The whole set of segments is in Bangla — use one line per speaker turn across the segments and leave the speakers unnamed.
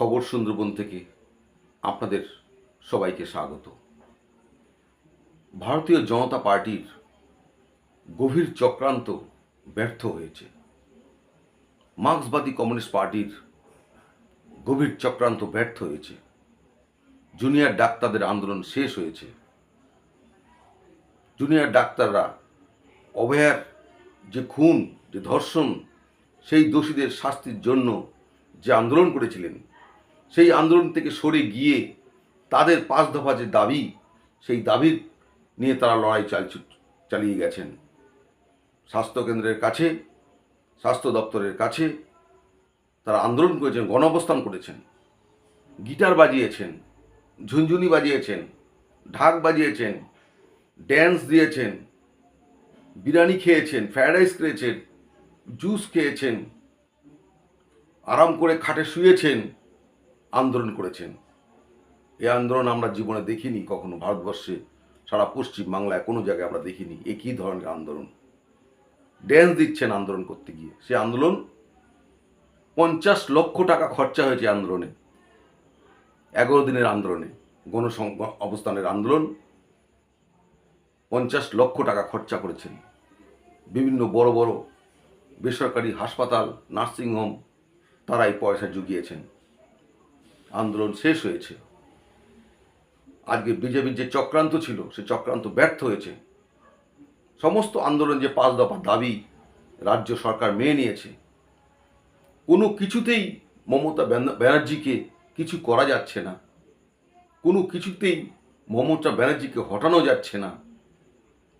খবর সুন্দরবন থেকে আপনাদের সবাইকে স্বাগত। ভারতীয় জনতা পার্টির গভীর চক্রান্ত ব্যর্থ হয়েছে। মার্ক্সবাদী কমিউনিস্ট পার্টির গভীর চক্রান্ত ব্যর্থ হয়েছে। জুনিয়র ডাক্তারদের আন্দোলন শেষ হয়েছে। জুনিয়র ডাক্তাররা অভয়ার যে খুন, যে ধর্ষণ, সেই দোষীদের শাস্তির জন্য যে আন্দোলন করেছিলেন সেই আন্দোলন থেকে সরে গিয়ে তাদের পাঁচ দফা যে দাবি, সেই দাবির নিয়ে তারা লড়াই চাল চালিয়ে গেছেন। স্বাস্থ্যকেন্দ্রের কাছে, স্বাস্থ্য দপ্তরের কাছে তারা আন্দোলন করেছেন, গণঅবস্থান করেছেন। গিটার বাজিয়েছেন, ঝুনঝুনি বাজিয়েছেন, ঢাক বাজিয়েছেন ড্যান্স দিয়েছেন, বিরিয়ানি খেয়েছেন ফ্রায়েড রাইস খেয়েছেন জুস খেয়েছেন, আরাম করে খাটে শুয়েছেন। আন্দোলন করেছেন। এই আন্দোলন আমরা জীবনে দেখিনি, কখনো ভারতবর্ষে, সারা পশ্চিম বাংলায় কোনো জায়গায় আমরা দেখিনি। এ কী ধরনের আন্দোলন? ড্যান্স দিচ্ছেন আন্দোলন করতে গিয়ে। সে আন্দোলন পঞ্চাশ লক্ষ টাকা খরচা হয়েছে আন্দোলনে। এগারো দিনের আন্দোলনে গণসং অবস্থানের আন্দোলন পঞ্চাশ লক্ষ টাকা খরচা করেছেন। বিভিন্ন বড় বড় বেসরকারি হাসপাতাল, নার্সিংহোম, তারাই পয়সা জুগিয়েছেন। আন্দোলন শেষ হয়েছে। আজকে বিজেপির যে চক্রান্ত ছিল, সে চক্রান্ত ব্যর্থ হয়েছে। সমস্ত আন্দোলন যে পাঁচ দফা দাবি রাজ্য সরকার মেনে নিয়েছে, কোনো কিছুতেই মমতা ব্যান- ব্যানার্জিকে কিছু করা যাচ্ছে না। কোনো কিছুতেই মমতা ব্যানার্জিকে হটানো যাচ্ছে না।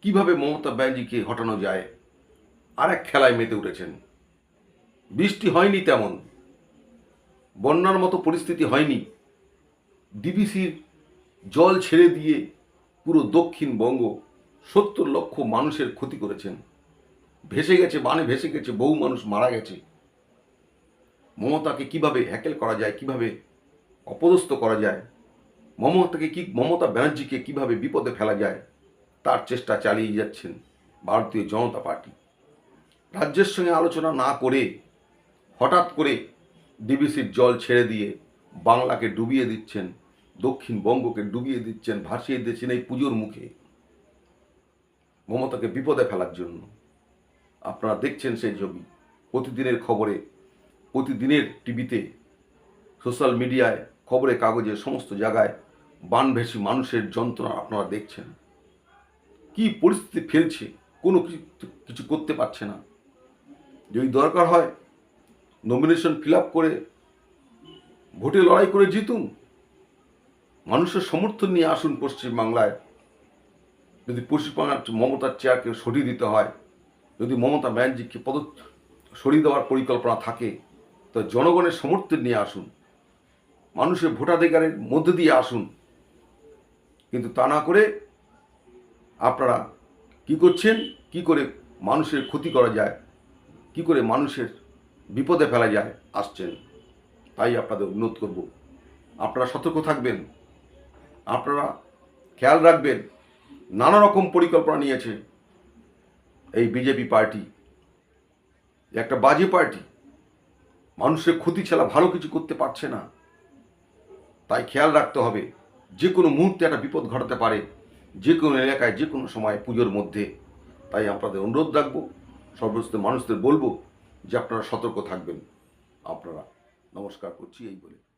কীভাবে মমতা ব্যানার্জিকে হটানো যায়? আর এক খেলায় মেতে উঠেছেন। বৃষ্টি হয়নি তেমন। বন্যার মতো পরিস্থিতি হয়নি। ডিবিসির জল ছেড়ে দিয়ে পুরো দক্ষিণবঙ্গ সত্তর লক্ষ মানুষের ক্ষতি করেছেন। ভেসে গেছে, বানে ভেসে গেছে, বহু মানুষ মারা গেছে। মমতাকে কীভাবে হ্যাকেল করা যায়, কীভাবে অপদস্থ করা যায়, মমতাকে কি, মমতা ব্যানার্জিকে কীভাবে বিপদে ফেলা যায়, তার চেষ্টা চালিয়ে যাচ্ছেন ভারতীয় জনতা পার্টি। রাজ্যের সঙ্গে আলোচনা না করে, হঠাৎ করে ডিবিসির জল ছেড়ে দিয়ে বাংলাকে ডুবিয়ে দিচ্ছেন, দক্ষিণবঙ্গকে ডুবিয়ে দিচ্ছেন, ভাসিয়ে দিচ্ছেন এই পুজোর মুখে মমতাকে বিপদে ফেলার জন্য। আপনারা দেখছেন সেই ছবি। প্রতিদিনের খবরে, প্রতিদিনের টিভিতে, সোশ্যাল মিডিয়ায়, খবরে, কাগজে, সমস্ত জায়গায় বানভেসি মানুষের যন্ত্রণা আপনারা দেখছেন। কি পরিস্থিতি ফেলছে, কোনো কিছু কিছু করতে পারছে না। যদি দরকার হয় নমিনেশন ফিল করে ভোটে লড়াই করে জিতুন। মানুষের সমর্থন নিয়ে আসুন পশ্চিমবাংলায়। যদি পশ্চিমবাংলার মমতার চেয়ারকে সরিয়ে দিতে হয়, যদি মমতা ব্যানার্জিকে পদ সরিয়ে দেওয়ার পরিকল্পনা থাকে, তো জনগণের সমর্থন নিয়ে আসুন। মানুষের ভোটাধিকারের মধ্যে দিয়ে আসুন। কিন্তু তা না করে আপনারা কি করছেন? কি করে মানুষের ক্ষতি করা যায়? কি করে মানুষের বিপদে ফেলা যায়, আসছেন। তাই আপনাদের অনুরোধ করব। আপনারা সতর্ক থাকবেন। আপনারা খেয়াল রাখবেন, নানা রকম পরিকল্পনা নিয়েছে এই বিজেপি পার্টি। একটা বাজে পার্টি। মানুষের ক্ষতি ছাড়া ভালো কিছু করতে পারছে না। তাই খেয়াল রাখতে হবে, যে কোনো মুহূর্তে একটা বিপদ ঘটাতে পারে, যে কোনো এলাকায়, যে কোনো সময় পুজোর মধ্যে। তাই আপনাদের অনুরোধ রাখব সর্বস্ত মানুষদের বলব যে আপনারা সতর্ক থাকবেন। আপনারা নমস্কার করছি এই বলে।